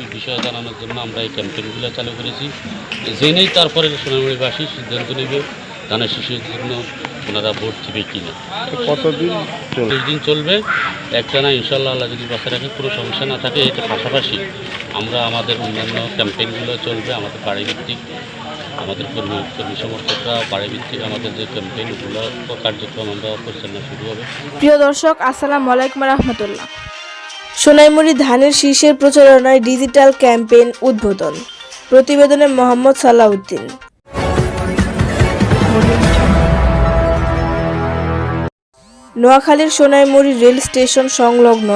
এই বিষয়ে জানানোর জন্য আমরা এই ক্যাম্পেইনগুলো চালু করেছি। জেনেই তারপরে সোনামুড়িবাসী সিদ্ধান্ত নেবে ধানের শিশুর জন্য ওনারা ভোট দিবে কিনা। কতদিন চল্লিশ দিন চলবে। একটা না ইনশাল্লাহ আল্লাহ যদি বাসা রাখে কোনো সমস্যা না থাকে এটা পাশাপাশি আমরা আমাদের অন্যান্য ক্যাম্পেইনগুলো চলবে আমাদের বাড়ি ভিত্তিক আমাদের কর্মী কর্মী সমর্থকরা বাড়ি ভিত্তিক আমাদের যে ক্যাম্পেইনগুলো কার্যক্রম আমরা পরিচালনা শুরু হবে। প্রিয় দর্শক আসসালামু আলাইকুম রহমতুল্লাহ। সোনাইমুড়ি ধানের শীর্ষের প্রচারণায় ডিজিটাল ক্যাম্পেইন উদ্বোধন। প্রতিবেদনে মোহাম্মদ সালাউদ্দিন। নোয়াখালীর সোনাইমুড়ি রেল স্টেশন সংলগ্ন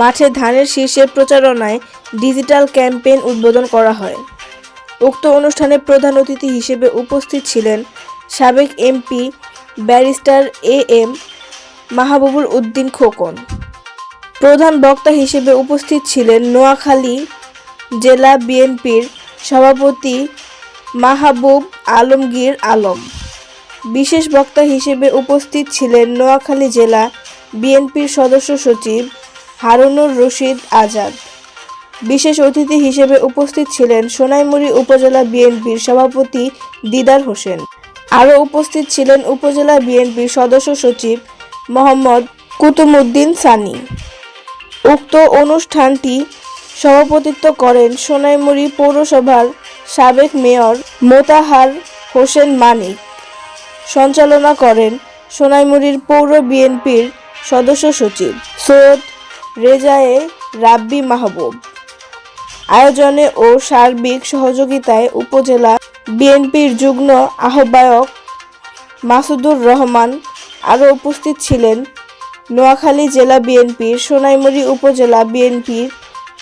মাঠে ধানের শীর্ষের প্রচারণায় ডিজিটাল ক্যাম্পেইন উদ্বোধন করা হয়। উক্ত অনুষ্ঠানে প্রধান অতিথি হিসেবে উপস্থিত ছিলেন সাবেক MP barrister A M Mahbubul Uddin Khokon. প্রধান বক্তা হিসেবে উপস্থিত ছিলেন নোয়াখালী জেলা বিএনপির সভাপতি মাহবুব আলমগীর আলম। বিশেষ বক্তা হিসেবে উপস্থিত ছিলেন নোয়াখালী জেলা বিএনপির সদস্য সচিব হারুনুর রশিদ আজাদ। বিশেষ অতিথি হিসেবে উপস্থিত ছিলেন সোনাইমুড়ি উপজেলা বিএনপির সভাপতি দিদার হোসেন। আরও উপস্থিত ছিলেন উপজেলা বিএনপির সদস্য সচিব মোহাম্মদ কুতুমুদ্দিন সানি। উক্ত অনুষ্ঠানটি সভাপতিত্ব করেন সোনাইমুড়ি পৌরসভার সাবেক মেয়র মোতাহার হোসেন মানিক। সঞ্চালনা করেন সোনাইমুড়ির পৌর বিএনপির সদস্য সচিব সৈয়দ রেজায়ে রাব্বি মাহবুব। আয়োজনে ও সার্বিক সহযোগিতায় উপজেলা বিএনপির যুগ্ম আহ্বায়ক মাসুদুর রহমান আরও উপস্থিত ছিলেন। নোয়াখালী জেলা বিএনপির সোনাইমুড়ি উপজেলা বিএনপির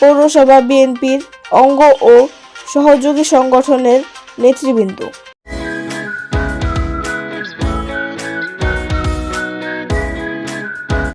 পৌরসভা বিএনপির অঙ্গ ও সহযোগী সংগঠনের নেতৃবৃন্দ।